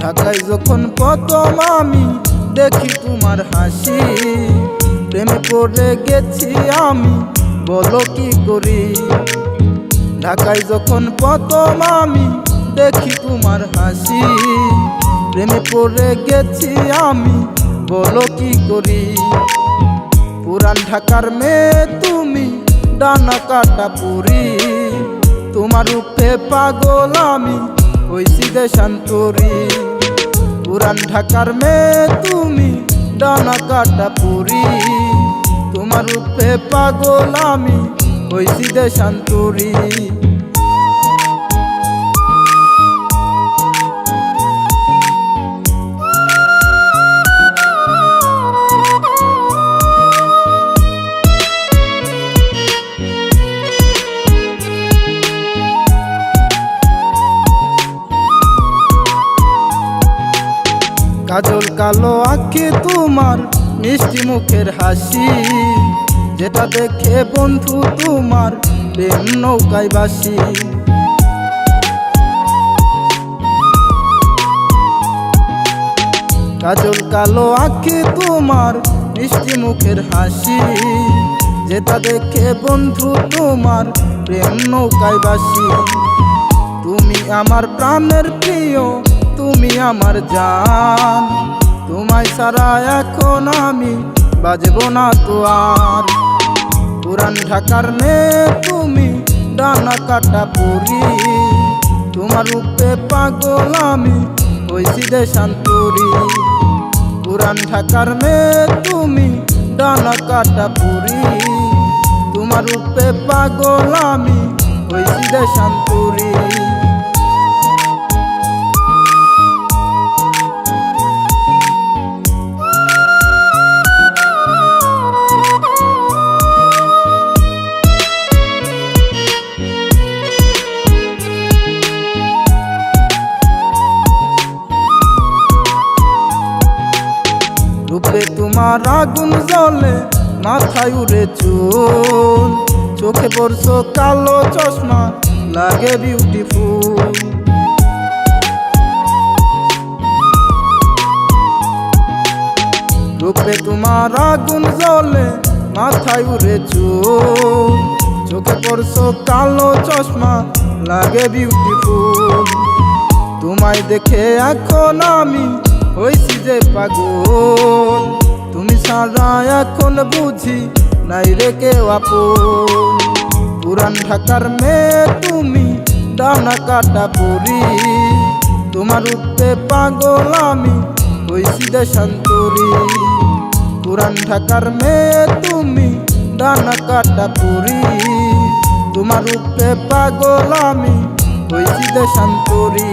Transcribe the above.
ঢাকায় যখন প্রথম আমি দেখি তোমার হাসি প্রেমে পড়ে গেছি আমি। বলো কি করি? ঢাকায় যখন প্রথম আমি দেখি তোমার হাসি, প্রেমে পড়ে গেছি আমি, বলো কি করি? পুরান ঢাকার মেয়ে তুমি, ডানা কাটা পুরি। তোমার উপে পাগল আমি, হইছি দেশান্তরি। পুরান ঢাকার মেয়ে তুমি, ডানা কাটা পুরি। তোমার উপে পাগল আমি হইছি দেশান্তরি। কাজল কালো আঁখি তোমার মিষ্টি মুখের হাসি। যেটা দেখে বন্ধু তোমার প্রেম নৌকায় বাসি। কাজল কালো আঁখি তোমার, মিষ্টি মুখের হাসি। যেটা দেখে বন্ধু তোমার প্রেম নৌকায় বাসি। তুমি আমার প্রাণের প্রিয়, তুমি আমার জান। তোমায় সারা এখন আমি বাজব না তো আর। পুরান ঢাকার মেয়ে তুমি, ডানা কাটা পুরি। তোমার উপে পাগল আমি হইছি দেশান্তরি। পুরান ঢাকার মেয়ে তুমি, ডানা কাটা পুরি। তোমার উপে পাগল আমি হইছি দেশান্তরি। রূপে তোমার আগুন জ্বলে মাথায় উড়ে চুল। চোখে পড়ছো কালো চশমা, লাগে বিউটিফুল রূপে তোমার আগুন জ্বলে মাথায় উড়ে চুল। চোখে পড়ছো কালো চশমা, লাগে বিউটিফুল তোমায় দেখে এখন আমি হইছি যে পাগল। তুমি সারা এখন বুঝি নাই রে কেউ আপন। পুরান ঢাকার মেয়ে তুমি ডানা কাটা পুরি। তোমার উঠতে পাগল আমি হইছি দেশান্তরি পুরান ঢাকার মেয়ে তুমি ডানা কাটা পুরি। তোমার উঠতে পাগল আমি হইছি দেশান্তরি